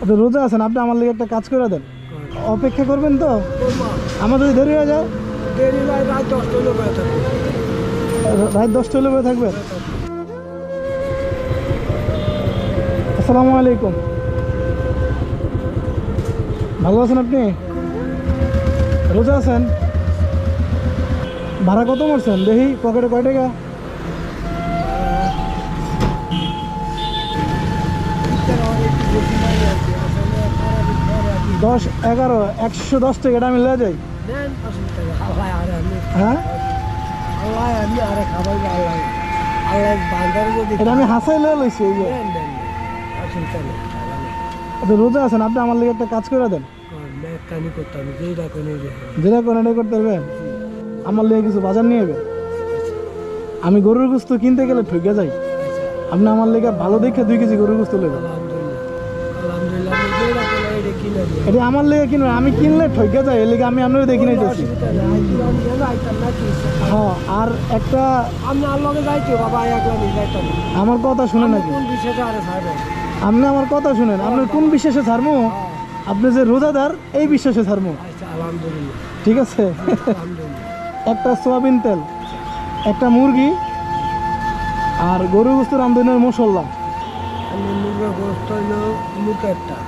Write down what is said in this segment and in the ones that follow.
আপনি রোজা আছেন আপনি আমার লিগে একটা কাজ করে দেন। অপেক্ষা করবেন তো? আমার যদি দেরি হয়ে যায়? রাত দশটা হলে বের থাকবেন আসসালামু আলাইকুম। ভালো আছেন আপনি? রোজা আছেন? ভাড়া কত মারছেন? দেখি পকেটে কয় টাকা? দশ এগারো একশো দশ টাকা এটা আমি লে যাই। হ্যাঁ? আমি এটা হাসাই লইছি এই যে। রোজা আছেন আপনি আমার লিগে একটা কাজ করে দেন। যেটা কোনো এটা করতে পারবেন আমার লিগে কিছু বাজার নিয়ে যাবে। আমি গরুর গোস্ত কিনতে গেলে ঠকে যাই। আপনি আমার লিগে ভালো দেখে দুই কেজি গরুর গোস্ত নেবেন এটা আমার লিগে কিনবেন আমি কিনলে ঠকে যাই এর লিগে আমি আপনার দেখি নেই হ্যাঁ আর একটা। আমার কথা শুনে নাকি? আপনি আমার কথা শুনেন আপনার কোন বিশ্বাসে ছাড়মু আপনি যে রোজাদার এই বিশ্বাসে ছাড়মু আচ্ছা ঠিক আছে? একটা সোয়াবিন তেল একটা মুরগি আর গরু গোস্ত রামধনের মশলা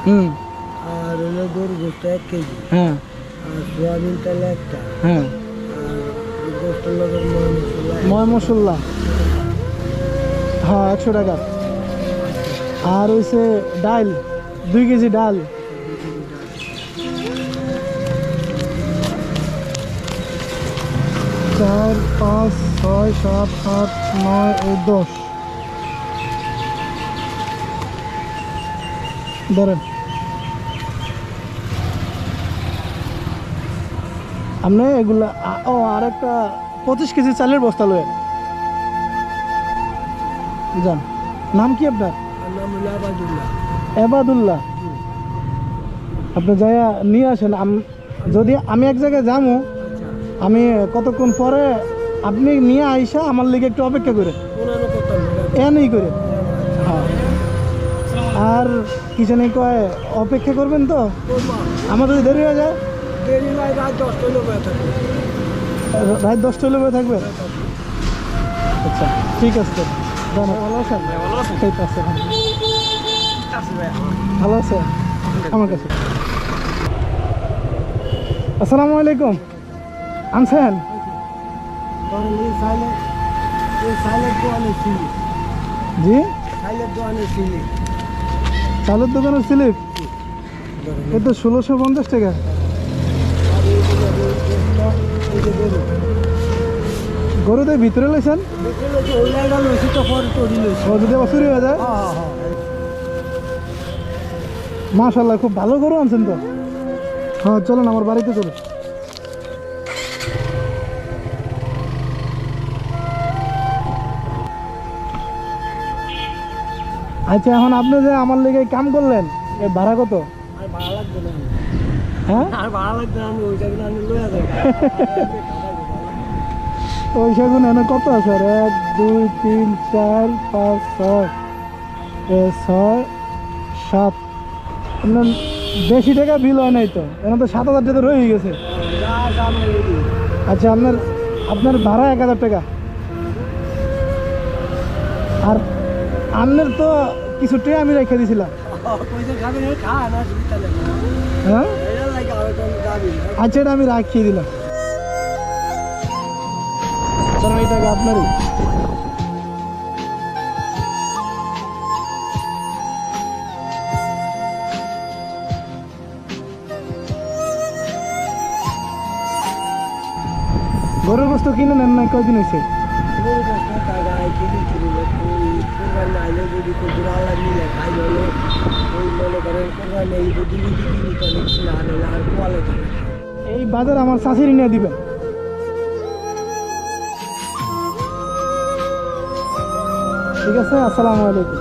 হুম। আর গরু গোস্ত এক কেজি। হ্যাঁ। আর সোয়াবিন তেল একটা। হ্যাঁ। আর ময় মশলা। হ্যাঁ একশো টাকা। আর হইছে ডাল দুই কেজি ডাল। চার পাঁচ ছয় সাত আট নয় ও দশ। ধরেন। আপনি এগুলা ও আর একটা পঁচিশ কেজি চালের বস্তা লয়েন যান নাম কি আপনার? এবাদুল্লাহ আপনি যাইয়া নিয়ে আসেন আম- যদি আমি এক জায়গায় যাব আচ্ছা। আমি কতক্ষণ পরে আপনি নিয়ে আইসা আমার লিগে একটু অপেক্ষা করে ওনারও করতাম এ নেই করে হ্যাঁ। আর কি জানি কয় অপেক্ষা করবেন তো? আমার যদি দেরি হয়ে যায়? দেরি নয় রাত দশটা হলে বেড়ে থাকবে। রাত দশটা হলে বের থাকবে? আচ্ছা ঠিক আছে তো। ভালো আছেন? এই তো আছে, হ্যাঁ। ভালো আছে আমার কাছে। আসসালামু আলাইকুম। আনছেন? জি? চালের দোকানের স্লিপ? এ তো ষোলোশো পঞ্চাশ টাকা আর এই যে গোস্ত, এই যে গরু গরুতে ভিতরে লইছেন মাশাল্লাহ খুব ভালো গরু আনছেন তো। হ্যাঁ চলুন আমার বাড়িতে চলুন। আচ্ছা এখন আপনি যে আমার লেগে কাম করলেন ভাড়া কত? ভাড়া লাগবে হ্যাঁ? আর ভাড়া লাগবে আমি ওই আমি গুণ এনে কত আছে? আর এক দুই তিন চার পাঁচ ছয়। ছয় সাত। বেশি টাকা বিল হয় নাই তো। এখানে তো সাত হাজার টাকা রয়ে গেছে। আচ্ছা আপনার আপনার ভাড়া এক হাজার টাকা। আর আপনার তো কিছু ট্রে আমি রেখে দিয়েছিলাম হ্যাঁ? আচ্ছা এটা আমি রাখিয়ে দিলাম। আপনারই? গরুর বস্তু কিনে নেন না? কদিন হয়েছে? গরু কষ্ট টাকা কিনি কিনি কোরবান যদি কুকুর এই আর কোয়ালে এই বাজার আমার শাশুড়ি নিয়ে দিবেন। ঠিক আছে, আসসালামু আলাইকুম।